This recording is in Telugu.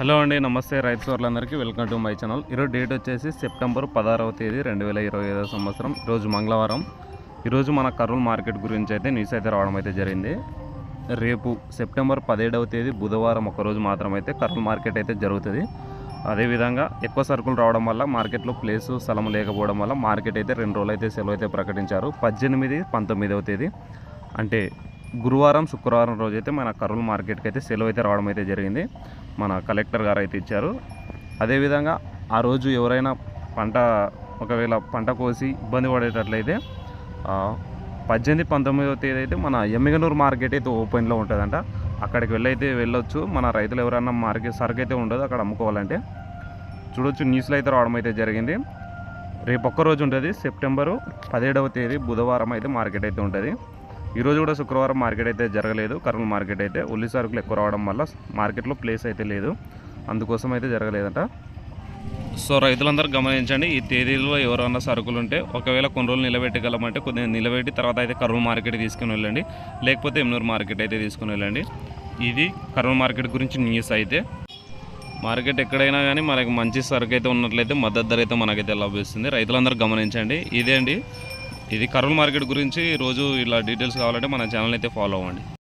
హలో అండి నమస్తే రైతు సోర్లందరికీ వెల్కమ్ టు మై ఛానల్. ఈరోజు డేట్ వచ్చేసి సెప్టెంబర్ పదహారవ తేదీ రెండు వేల ఇరవై ఐదవ సంవత్సరం. ఈరోజు మంగళవారం. ఈరోజు మన కర్నూలు మార్కెట్ గురించి అయితే న్యూస్ అయితే రావడం అయితే జరిగింది. రేపు సెప్టెంబర్ పదిహేడవ తేదీ బుధవారం ఒకరోజు మాత్రం అయితే కర్నూలు మార్కెట్ అయితే జరుగుతుంది. అదేవిధంగా ఎక్కువ సరుకులు రావడం వల్ల మార్కెట్లో ప్లేసు స్థలం లేకపోవడం వల్ల మార్కెట్ అయితే రెండు రోజులు అయితే సెలవు అయితే ప్రకటించారు. పద్దెనిమిది పంతొమ్మిదవ తేదీ. అంటే గురువారం శుక్రవారం రోజు అయితే మన కర్నూలు మార్కెట్కి అయితే సెలవు అయితే రావడం అయితే జరిగింది. మన కలెక్టర్ గారు అయితే ఇచ్చారు. అదేవిధంగా ఆ రోజు ఎవరైనా పంట ఒకవేళ పంట కోసి ఇబ్బంది పడేటట్లయితే పద్దెనిమిది పంతొమ్మిదవ తేదీ అయితే మన ఎమ్మిగనూరు మార్కెట్ అయితే ఓపెన్లో ఉంటుందంట. అక్కడికి వెళ్ళైతే వెళ్ళొచ్చు. మన రైతులు ఎవరైనా మార్కెట్ సరుకు అయితే ఉండదు అక్కడ అమ్ముకోవాలంటే. చూడొచ్చు న్యూస్లో అయితే రావడం అయితే జరిగింది. రేపు ఒక్క రోజు ఉంటుంది. సెప్టెంబరు పదిహేడవ తేదీ బుధవారం అయితే మార్కెట్ అయితే ఉంటుంది. ఈరోజు కూడా శుక్రవారం మార్కెట్ అయితే జరగలేదు. కర్నూలు మార్కెట్ అయితే ఉల్లి సరుకులు ఎక్కువ రావడం వల్ల మార్కెట్లో ప్లేస్ అయితే లేదు. అందుకోసం అయితే జరగలేదంట. సో రైతులందరూ గమనించండి ఈ తేదీలో ఎవరైనా సరుకులు ఉంటే ఒకవేళ కొన్ని రోజులు నిలబెట్టగలమంటే కొద్దిగా నిలబెట్టి తర్వాత అయితే కర్నూలు మార్కెట్ తీసుకుని వెళ్ళండి. లేకపోతే ఎమ్నూరు మార్కెట్ అయితే తీసుకుని వెళ్ళండి. ఇది కర్నూలు మార్కెట్ గురించి న్యూస్ అయితే. మార్కెట్ ఎక్కడైనా కానీ మనకి మంచి సరుకు అయితే ఉన్నట్లయితే మద్దతు ధర అయితే మనకైతే లభిస్తుంది. రైతులందరూ గమనించండి. ఇదే అండి. ఇది కర్నూలు మార్కెట్ గురించి రోజు ఇలా డీటెయిల్స్ కావాలంటే మన ఛానల్ అయితే ఫాలో అవ్వండి.